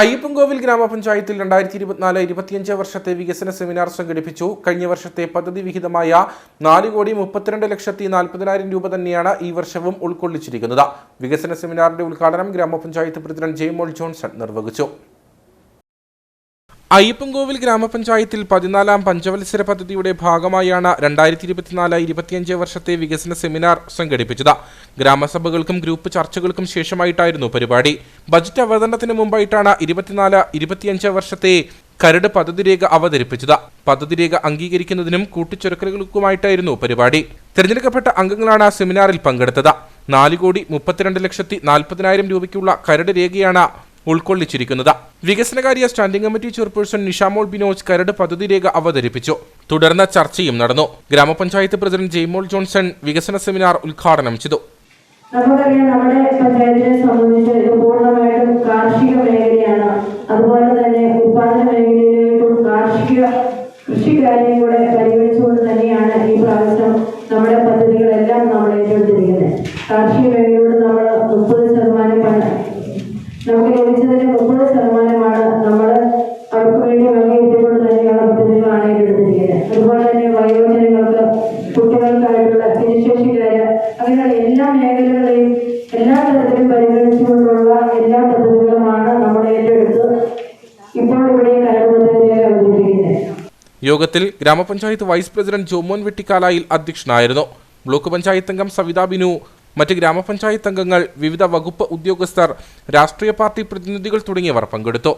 അയ്യപ്പൻകോവിൽ ഗ്രാമപഞ്ചായത്തിൽ രണ്ടായിരത്തി ഇരുപത്തിനാല് ഇരുപത്തിയഞ്ച് വർഷത്തെ വികസന സെമിനാർ സംഘടിപ്പിച്ചു. കഴിഞ്ഞ വർഷത്തെ പദ്ധതി വിഹിതമായ നാല് കോടി മുപ്പത്തിരണ്ട് ലക്ഷത്തി നാൽപ്പതിനായിരം രൂപ തന്നെയാണ് ഈ വർഷവും ഉൾക്കൊള്ളിച്ചിരിക്കുന്നത്. വികസന സെമിനാറിന്റെ ഉദ്ഘാടനം ഗ്രാമപഞ്ചായത്ത് പ്രസിഡന്റ് ജെയ്മോൾ ജോൺസൺ നിർവഹിച്ചു. അയ്യപ്പൻകോവിൽ ഗ്രാമപഞ്ചായത്തിൽ പതിനാലാം പഞ്ചവത്സര പദ്ധതിയുടെ ഭാഗമായാണ് രണ്ടായിരത്തി ഇരുപത്തിനാല് ഇരുപത്തിയഞ്ച് വർഷത്തെ വികസന സെമിനാർ സംഘടിപ്പിച്ചത്. ഗ്രാമസഭകൾക്കും ഗ്രൂപ്പ് ചർച്ചകൾക്കും ശേഷമായിട്ടായിരുന്നു പരിപാടി. ബജറ്റ് അവതരണത്തിന് മുമ്പായിട്ടാണ് ഇരുപത്തിനാല് ഇരുപത്തിയഞ്ച് വർഷത്തെ കരട് പദ്ധതി രേഖ അവതരിപ്പിച്ചത്. പദ്ധതി രേഖ അംഗീകരിക്കുന്നതിനും കൂട്ടിച്ചെറുക്കലുകൾക്കുമായിട്ടായിരുന്നു പരിപാടി. തിരഞ്ഞെടുക്കപ്പെട്ട അംഗങ്ങളാണ് സെമിനാറിൽ പങ്കെടുത്തത്. നാല് കോടി മുപ്പത്തിരണ്ട് ലക്ഷത്തി നാൽപ്പതിനായിരം രൂപയ്ക്കുള്ള കരട് രേഖയാണ് ഉൾക്കൊള്ളിച്ചിരിക്കുന്നത്. വികസനകാര്യ standing committee chairperson Nishamol Binoj കരട് പദ്ധതി രേഖ അവതരിപ്പിച്ചു. തുടർന്ന് ചർച്ചയും നടന്നു. ഗ്രാമപഞ്ചായത്ത് പ്രസിഡന്റ് ജെയ്മോൾ ജോൺസൺ വികസന സെമിനാർ ഉദ്ഘാടനം ചെയ്തു. നമുക്കറിയാം നമ്മുടെ പഞ്ചായത്തിനെ സംബന്ധിച്ച് ഇത് പൂർണമായിട്ടും കാർഷിക മേഖലയാണ്. അതുപോലെ തന്നെ ഉത്പാദന മേഖലയിലേക്കും കാർഷിക കൃഷിക്കാരെയും കൂടെ പരിഗണിച്ചുകൊണ്ട് തന്നെയാണ് ഈ പ്രാവശ്യം നമ്മുടെ പദ്ധതികളെല്ലാം നമ്മൾ ഏറ്റെടുത്തിരിക്കുന്നത്. കാർഷിക മേഖലയോട് നമ്മൾ കുട്ടികൾക്കായിട്ടുള്ള ഭിന്നശേഷിക്കാര് അങ്ങനെയുള്ള എല്ലാ മേഖലകളെയും എല്ലാ തരത്തിലും പരിഗണിച്ചുകൊണ്ടുള്ള എല്ലാ പദ്ധതികളുമാണ് നമ്മുടെ ഏറ്റെടുത്ത് ഇപ്പോൾ ഇവിടെ കരട് യോഗത്തിൽ ഗ്രാമപഞ്ചായത്ത് വൈസ് പ്രസിഡന്റ് ജോമോൻ വെട്ടിക്കാലായിൽ അധ്യക്ഷനായിരുന്നു. ബ്ലോക്ക് പഞ്ചായത്ത് അംഗം സവിതാ ബിനു മറ്റ് ഗ്രാമപഞ്ചായത്ത് അംഗങ്ങൾ വിവിധ വകുപ്പ് ഉദ്യോഗസ്ഥർ രാഷ്ട്രീയ പാർട്ടി പ്രതിനിധികൾ തുടങ്ങിയവർ പങ്കെടുത്തു.